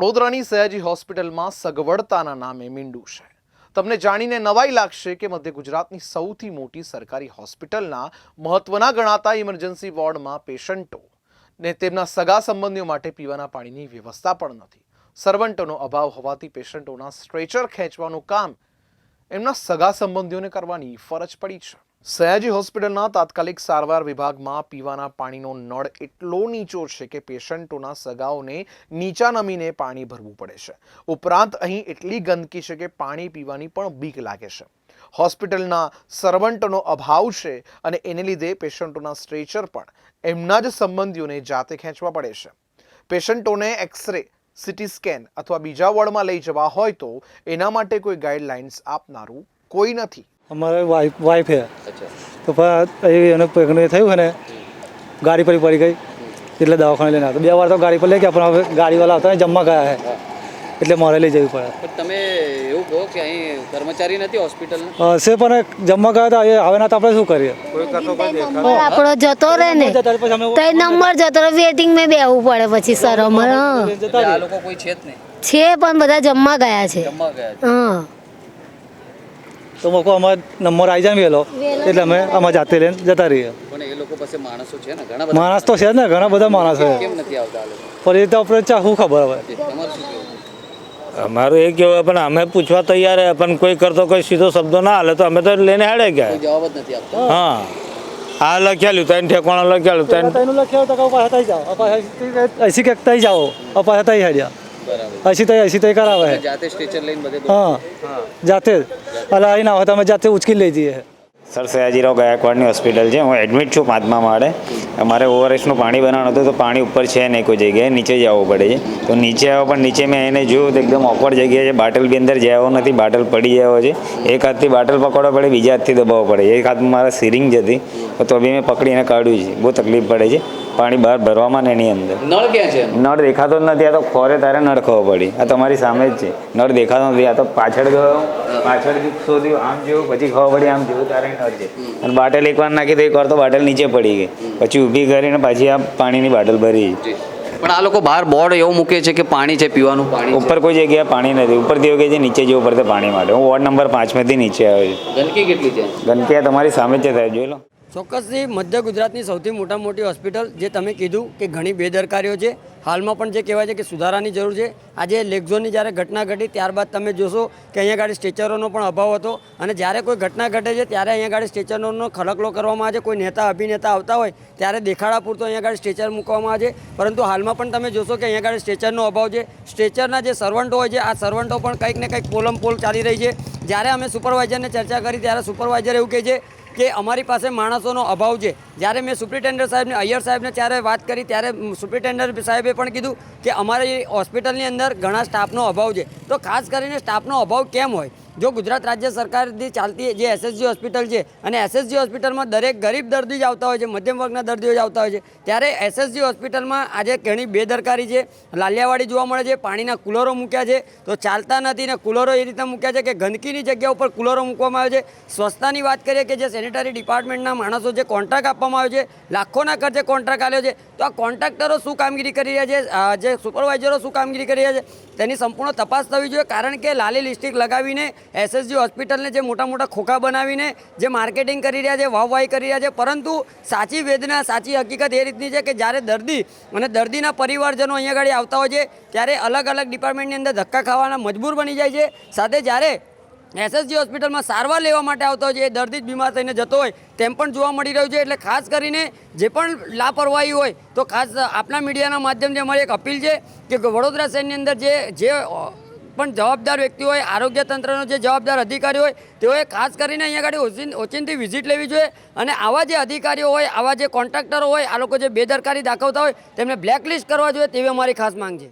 વડોદરાની સયાજી હોસ્પિટલમાં સગવડતાના નામે મીંડું છે. તમને જાણીને નવાઈ લાગશે કે મધ્ય ગુજરાતની સૌથી મોટી સરકારી હોસ્પિટલના મહત્વના ગણાતા ઇમરજન્સી વોર્ડમાં પેશન્ટો ને તેમના સગા સંબંધીઓ માટે પીવાના પાણીની વ્યવસ્થા પણ નથી. સર્વન્ટોનો અભાવ હોવાથી પેશન્ટોના સ્ટ્રેચર ખેંચવાનું કામ એમના સગા સંબંધીઓને કરવાની ફરજ પડી છે. સયાજી હોસ્પિટલના તાત્કાલિક સારવાર વિભાગમાં પીવાના પાણીનો નળ એટલો નીચો છે કે પેશન્ટોના સગાઓને નીચા નમીને પાણી ભરવું પડે છે. ઉપરાંત અહીં એટલી ગંદકી છે કે પાણી પીવાની પણ બીક લાગે છે. હોસ્પિટલના સર્વન્ટનો અભાવ છે અને એને લીધે પેશન્ટોના સ્ટ્રેચર પણ એમના જ સંબંધીઓને જાતે ખેંચવા પડે છે. પેશન્ટોને એક્સરે, સિટી સ્કેન અથવા બીજા વોર્ડમાં લઈ જવા હોય તો એના માટે કોઈ ગાઈડલાઇન્સ આપનારું કોઈ નથી. અમારે વાઈફ વાઈફ છે. તો પણ એને પેગનું થયું ને ગાડી પર પડી ગઈ. એટલે દવાખાને લઈને આવતો. બે વાર તો ગાડી પર લઈ ગયા પણ હવે ગાડીવાળા આવતા જમવા ગયા છે. એટલે મારે લઈ જવી પડે. પણ તમે એવું કહો કે અહીં કર્મચારી નથી હોસ્પિટલ? હશે પણ જમવા ગયા હતા હવે ના તો આપણે શું કરીએ? આપણો જતો રહે ને. તો નંબર જતો રહે વેટિંગ મેં બેહવું પડે પછી સર અમારે આ લોકો કોઈ છે જ નહીં. છે પણ બધા જમવા ગયા છે. જમવા ગયા હા. તો મોકો અમારે નંબર આવી જાય વહેલો. એટલે અમે અમારે જાતે લઈને જતા રહીએ. પણ એ લોકો પાસે માણસો છે ને? ઘણા બધા માણસ તો છે જ ને ઘણા બધા માણસ છે. કેમ નથી આવતા પણ એ તો આપણે ચા શું ખબર હવે? અમારું એ કહેવાય પણ અમે પૂછવા તૈયાર હે પણ કોઈ કરતો કોઈ સીધો શબ્દો ના હાલે તો અમે તો લઈને હેડે ગયા. જવાબ જ નથી આપતા. હા. આ લખેલું તને ઠેકોણા લખેલું તને તઈનું લખ્યા તો કહું પાછા થઈ જાઓ. પાછા એસી કે તઈ જાઓ. પાછા તઈ હેડ્યા. બરાબર. એસી તઈ એસી તઈ કરાવે. જાતે સ્ટેચર લઈને બધે હા. જાતે જ. એટલે અહીં ના હોય તો જાતે ઉચકી લઈ જઈએ. સર, સયાજીરાવ ગાયકવાડની હોસ્પિટલ છે. હું એડમિટ છું પાંચમા માળે અમારે ઓઆરએસનું પાણી બનાવવાનું હતું, તો પાણી ઉપર છે નહીં કોઈ જગ્યાએ, નીચે જ આવવું પડે છે. તો નીચે આવ્યો પણ નીચે મેં એને જોયું તો એકદમ ઓકવર્ડ જગ્યા છે. બાટલ બી અંદર જવો નથી, બાટલ પડી જાય છે. એક હાથથી બાટલ પકડવા પડે, બીજા હાથથી દબાવવો પડે એક હાથમાં મારા સિરિંગ જ હતી તો બી મેં પકડીને કાઢ્યું છે. બહુ તકલીફ પડે છે. પાણી બહાર ભરવામાં ને એની અંદર. નળ ક્યાં છે? નળ દેખાતો જ નથી આ તો ખોરે તારે નળ ખબર પડી. આ તમારી સામે જ છે. નળ દેખાતો નથી આ તો પાછળ ગયો. પાછળ શોધ્યું આમ જેવું પછી ખબર પડી આમ જેવું તારે નળ છે. અને બાટલ એકવાર નાખી તો એકવાર તો બાટલ નીચે પડી ગઈ. પછી ઊભી કરીને પાછી આ પાણીની બાટલ ભરી. પણ આ લોકો બહાર બોર્ડ એવું મૂકે છે કે પાણી છે પીવાનું પાણી ઉપર કોઈ જગ્યાએ પાણી નથી. ઉપરથી એવું કહે છે નીચે જવું પડશે પાણી માટે. હું વોર્ડ નંબર પાંચમાંથી નીચે આવ્યો છું. ગંદકી કેટલી છે? ગંદકી આ તમારી સામે જ છે સાહેબ જોઈ લો. ચોક્કસથી મધ્ય ગુજરાતની સૌથી મોટા મોટી હોસ્પિટલ જે તમે કીધું કે ઘણી બેદરકારીઓ છે, હાલમાં પણ જે કહેવાય છે કે સુધારાની જરૂર છે. આજે લેગઝોનની જ્યારે ઘટના ઘટી ત્યારબાદ તમે જોશો કે અહીંયા ગાડી સ્ટ્રેચરોનો પણ અભાવ હતો અને જ્યારે કોઈ ઘટના ઘટે છે ત્યારે અહીંયા ગાડી સ્ટ્રેચરનો ખડકલો કરવામાં આવે છે, કોઈ નેતા, અભિનેતા આવતા હોય ત્યારે દેખાડા પૂરતો અહીંયા ગાડી સ્ટ્રેચર મૂકવામાં આવે છે. પરંતુ હાલમાં પણ તમે જોશો કે અહીંયા ગાડી સ્ટ્રેચરનો અભાવ છે. સ્ટ્રેચરના જે સર્વન્ટો હોય છે, આ સર્વન્ટો પણ કંઈક ને કંઈક પોલમ પોલ ચાલી રહી છે. જ્યારે અમે સુપરવાઇઝરને ચર્ચા કરી ત્યારે સુપરવાઇઝર એવું કહે છે કે અમારી પાસે માણસોનો અભાવ છે. જ્યારે મેં સુપ્રિન્ટેન્ડન્ટ સાહેબને, અય્યર સાહેબને ત્યારે વાત કરી, ત્યારે સુપ્રિન્ટેન્ડન્ટ સાહેબે પણ કીધું કે અમારી હોસ્પિટલની અંદર ઘણા સ્ટાફનો અભાવ છે. તો ખાસ કરીને સ્ટાફનો અભાવ કેમ હોય? જો ગુજરાત રાજ્ય સરકારથી ચાલતી જે એસએસજી હોસ્પિટલ છે અને એસએસજી હોસ્પિટલમાં દરેક ગરીબ દર્દી જ આવતા હોય છે, મધ્યમ વર્ગના દર્દીઓ જ આવતા હોય છે, ત્યારે એસએસજી હોસ્પિટલમાં આજે ઘણી બેદરકારી છે. લાલિયાવાડી જોવા મળે છે, પાણીના કુલરો મૂક્યા છે. તો ચાલતા નથી ને કુલરો એ રીતે મૂક્યા છે કે ગંદકીની જગ્યા ઉપર કુલરો મૂકવામાં આવે છે. સ્વચ્છતાની વાત કરીએ કે જે સેનિટરી ડિપાર્ટમેન્ટના માણસો જે કોન્ટ્રાક્ટ આપવામાં આવ્યો છે, લાખોના ખર્ચે કોન્ટ્રાક્ટ આવ્યો છે, તો આ કોન્ટ્રાક્ટરો શું કામગીરી કરી રહ્યા છે જે સુપરવાઇઝરો શું કામગીરી કરી રહ્યા છે, તેની સંપૂર્ણ તપાસ થવી જોઈએ, કારણ કે લાલી લિસ્ટિક લગાવીને એસએસજી હોસ્પિટલને જે મોટા મોટા ખોખા બનાવીને જે માર્કેટિંગ કરી રહ્યા છે, વાહવાહી કરી રહ્યા છે, પરંતુ સાચી વેદના, સાચી હકીકત એ રીતની છે કે જ્યારે દર્દી અને દર્દીના પરિવારજનો અહીંયા આગળ આવતા હોય છે, ત્યારે અલગ અલગ ડિપાર્ટમેન્ટની અંદર ધક્કા ખાવાના મજબૂર બની જાય છે. સાથે જ્યારે એસએસજી હોસ્પિટલમાં સારવાર લેવા માટે આવતો હોય છે, એ દર્દી જ બીમાર થઈને જતો હોય, તેમ પણ જોવા મળી રહ્યું છે. એટલે ખાસ કરીને જે પણ લાપરવાહી હોય, તો ખાસ આપણા મીડિયાના માધ્યમથી અમારી એક અપીલ છે કે વડોદરા શહેરની અંદર જે જે પણ જવાબદાર વ્યક્તિ હોય, આરોગ્ય તંત્રનો જે જવાબદાર અધિકારી હોય, તેઓએ ખાસ કરીને અહીંયા આગળ ઓચિંતી વિઝિટ લેવી જોઈએ. અને આવા જે અધિકારીઓ હોય, આવા જે કોન્ટ્રાક્ટરો હોય, આ લોકો જે બેદરકારી દાખવતા હોય, તેમને બ્લેકલિસ્ટ કરવા જોઈએ તેવી અમારી ખાસ માંગ છે.